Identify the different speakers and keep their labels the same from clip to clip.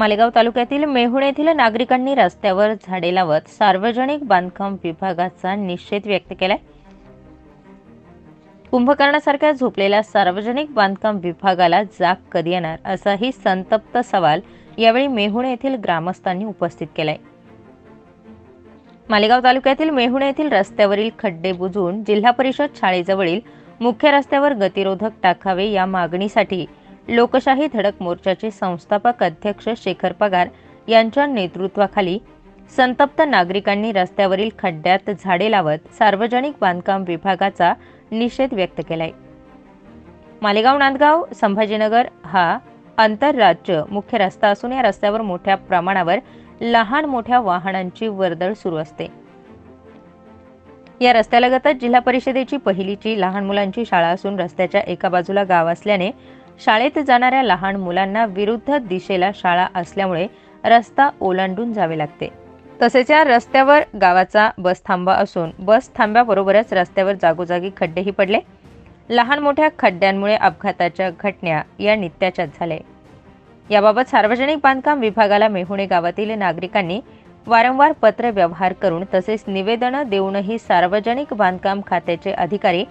Speaker 1: मालेगाव तालुक्यातील मेहुण येथील नागरिकांनी रस्त्यावर झाडे लावत सार्वजनिक बांधकाम विभागाचा निषेध व्यक्त केलाय. कुंभकर्णासारख्या झोपलेल्या सार्वजनिक बांधकाम विभागाला जाग कधी येणार असाही संतप्त सवाल यावेळी मेहुण येथील ग्रामस्थांनी उपस्थित केलाय. मालेगाव तालुक्यातील मेहुण येथील रस्त्यावरील खड्डे बुजवून जिल्हा परिषद शाळेजवळील मुख्य रस्त्यावर गतिरोधक टाकावे या मागणीसाठी लोकशाही धडक मोर्चाचे संस्थापक अध्यक्ष शेखर पगार यांच्या नेतृत्वाखाली संतप्त नागरिकांनी रस्त्यावरील खड्ड्यात झाडे लावत सार्वजनिक बांधकाम विभागाचा निषेध व्यक्त केलाय. मालेगाव नांदगाव संभाजीनगर हा आंतरराज्य मुख्य रस्ता असून या रस्त्यावर मोठ्या प्रमाणावर लहान मोठ्या वाहनांची वर्दळ सुरू असते. या रस्त्यालगतच जिल्हा परिषदेची पहिलीची लहान मुलांची शाळा असून रस्त्याच्या एका बाजूला गाव असल्याने शाळेत जाणाऱ्या लहान मुलांना विरुद्ध दिशेला शाळा असल्यामुळे रस्ता ओलांडून जावे लागते. तसेच या रस्त्यावर गावाचा बस थांबा असून बस थांब्याबरोबरच रस्त्यावर जागोजागी खड्डेही पडले. लहान मोठ्या खड्ड्यांमुळे अपघाताच्या घटना या नित्याच्याच झाल्या. याबाबत सार्वजनिक बांधकाम विभागाला मेहुणे गावातील नागरिकांनी वारंवार पत्र व्यवहार करून तसेच निवेदनं देऊनही सार्वजनिक बांधकाम खात्याचे अधिकारी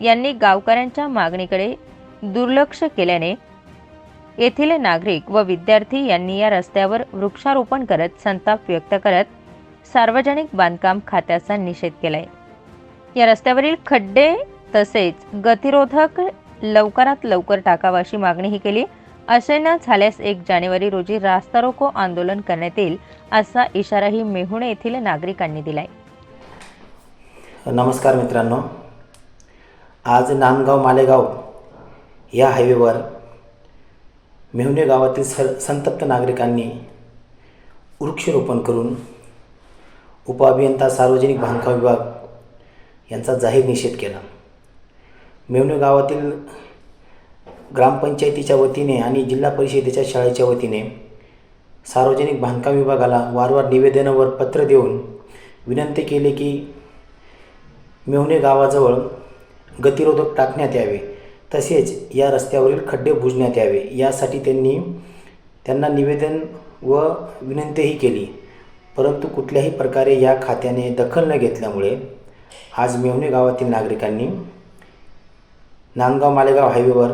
Speaker 1: यांनी गावकऱ्यांच्या मागणीकडे दुर्लक्ष केल्याने येथील नागरिक व विद्यार्थी यांनी या रस्त्यावर वृक्षारोपण करत संताप व्यक्त करत सार्वजनिक बांधकाम खात्याचा निषेध केलाय. या रस्त्यावरील खड्डे तसेच गतिरोधक लवकरात लवकर टाकावा अशी मागणीही केली. असे न झाल्यास एक जानेवारी रोजी रास्ता रोको आंदोलन करण्यात येईल असा इशाराही मेहुणे येथील नागरिकांनी दिलाय.
Speaker 2: नमस्कार मित्रांनो. आज नांदगाव मालेगाव या हायवेवर मेहुणे गावातील सर संतप्त नागरिकांनी वृक्षरोपण करून उपअभियंता सार्वजनिक बांधकाम विभाग यांचा जाहीर निषेध केला. मेहुणे गावातील ग्रामपंचायतीच्या वतीने आणि जिल्हा परिषदेच्या शाळेच्या वतीने सार्वजनिक बांधकाम विभागाला वारंवार निवेदनावर पत्र देऊन विनंती केली की मेहुणे गावाजवळ गतिरोधक टाकण्यात यावे. तसेच या रस्त्यावरील खड्डे बुजण्यात यावे. यासाठी त्यांनी त्यांना निवेदन व विनंतीही केली. परंतु कुठल्याही प्रकारे या खात्याने दखल न घेतल्यामुळे आज मेवणे गावातील नागरिकांनी नांदगाव मालेगाव हायवेवर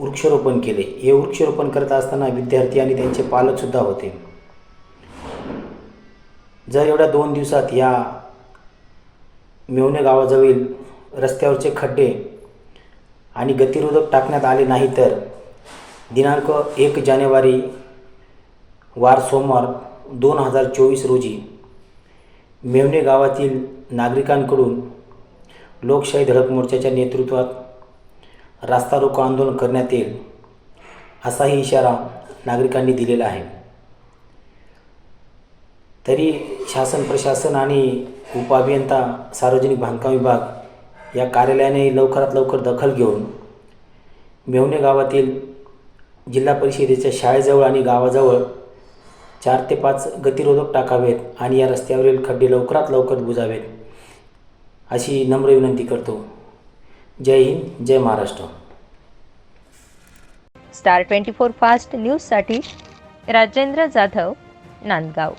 Speaker 2: वृक्षारोपण केले. हे वृक्षारोपण करत असताना विद्यार्थी आणि त्यांचे पालकसुद्धा होते. जर एवढ्या दोन दिवसात या मेवणे गावाजवळील रस्त्यावरचे खड्डे आणि गतिरोधक टाकण्यात आले नाही तर. दिनांक एक जानेवारी वार सोमवार दोन हजार चोवीस रोजी. मेवणे गावातील नागरिकांकडून लोकशाही धडक मोर्चाच्या नेतृत्वात रास्ता रोको आंदोलन करण्यात येईल असाही इशारा नागरिकांनी दिलेला आहे. तरी शासन प्रशासन आणि उपअभियंता सार्वजनिक बांधकाम विभाग या कार्यालयाने लवकरात लवकर दखल घेऊन मेवणे गावातील जिल्हा परिषदेच्या शाळेजवळ आणि गावाजवळ चार ते पाच गतिरोधक टाकावेत आणि या रस्त्यावरील खड्डे लवकरात लवकर बुजावेत अशी नम्र विनंती करतो. जय हिंद जय Maharashtra.
Speaker 1: Star twenty four fast न्यूजसाठी राजेंद्र जाधव नांदगाव.